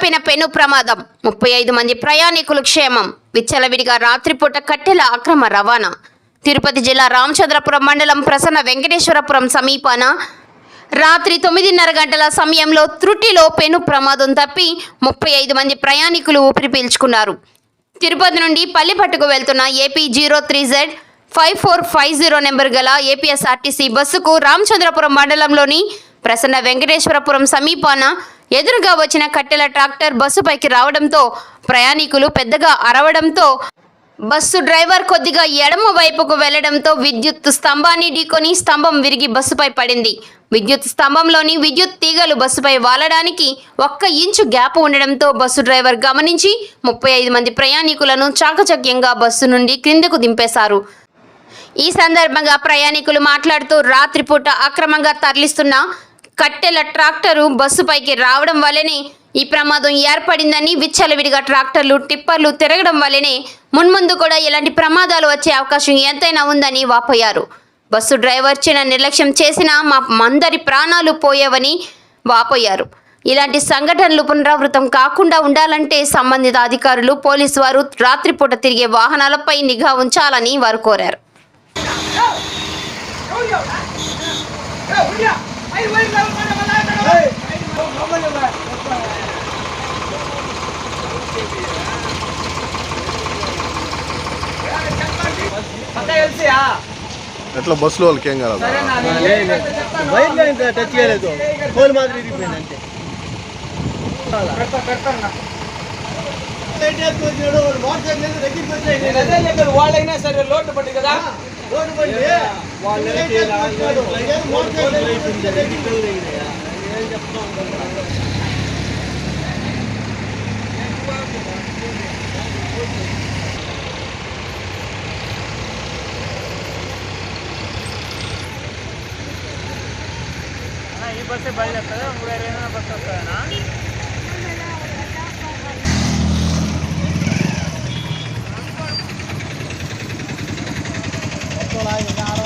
తప్పిన పెను ప్రమాదం. ముప్పై ఐదు మంది ప్రయాణికులు క్షేమం. విచ్చలవిడిగా రాత్రిపూట కట్టెల అక్రమ రవాణా. తిరుపతి జిల్లా రామచంద్రపురం మండలం ప్రసన్న వెంకటేశ్వరపురం సమీపాన రాత్రి తొమ్మిదిన్నర గంటల సమయంలో త్రుటిలో పెను ప్రమాదం తప్పి ముప్పై ఐదు మంది ప్రయాణికులు ఊపిరి పీల్చుకున్నారు. తిరుపతి నుండి పల్లిపట్టుకు వెళ్తున్న AP zero three Z five four five zero number గల ఏపీఎస్ఆర్టీసీ బస్సుకు రామచంద్రపురం మండలంలోని ప్రసన్న వెంకటేశ్వరపురం సమీపాన ఎదురుగా వచ్చిన కట్టెల ట్రాక్టర్ బస్సుపైకి రావడంతో ప్రయాణికులు పెద్దగా అరవడంతో బస్సు డ్రైవర్ కొద్దిగా ఎడమ వైపుకు వెళ్ళడంతో విద్యుత్ స్తంభాన్ని ఢీకొని స్తంభం విరిగి బస్సుపై పడింది. విద్యుత్ స్తంభంలోని విద్యుత్ తీగలు బస్సుపై వాలడానికి ఒక్క ఇంచు గ్యాప్ ఉండడంతో బస్సు డ్రైవర్ గమనించి ముప్పై ఐదు మంది ప్రయాణికులను చాకచక్యంగా బస్సు నుండి క్రిందకు దింపేశారు. ఈ సందర్భంగా ప్రయాణికులు మాట్లాడుతూ రాత్రిపూట అక్రమంగా తరలిస్తున్న కట్టెల ట్రాక్టరు బస్సుపైకి రావడం వల్లనే ఈ ప్రమాదం ఏర్పడిందని విచ్చలవిడిగా ట్రాక్టర్లు టిప్పర్లు తిరగడం వల్లనే మున్ముందు కూడా ఇలాంటి ప్రమాదాలు వచ్చే అవకాశం ఎంతైనా ఉందని వాపోయారు బస్సు డ్రైవర్ చిన్న నిర్లక్ష్యం చేసినా మా మందరి ప్రాణాలు పోయేవని వాపోయారు ఇలాంటి సంఘటనలు పునరావృతం కాకుండా ఉండాలంటే సంబంధిత అధికారులు పోలీసు వారు రాత్రిపూట తిరిగే వాహనాలపై నిఘా ఉంచాలని వారు కోరారు ఎట్లా బస్సులో వాళ్ళకి ఏం కాదు వైర్ లైన్ టచ్ చేయలేదు ఫోన్ మాదిరి ఇరిగిపోయింది అంతే వాళ్ళైనా సరే లోటు పడి కదా ఈ బస్సే బయలుదేరుతుందా మూడు ఇరవై బస్సు వస్తుందా ஆறு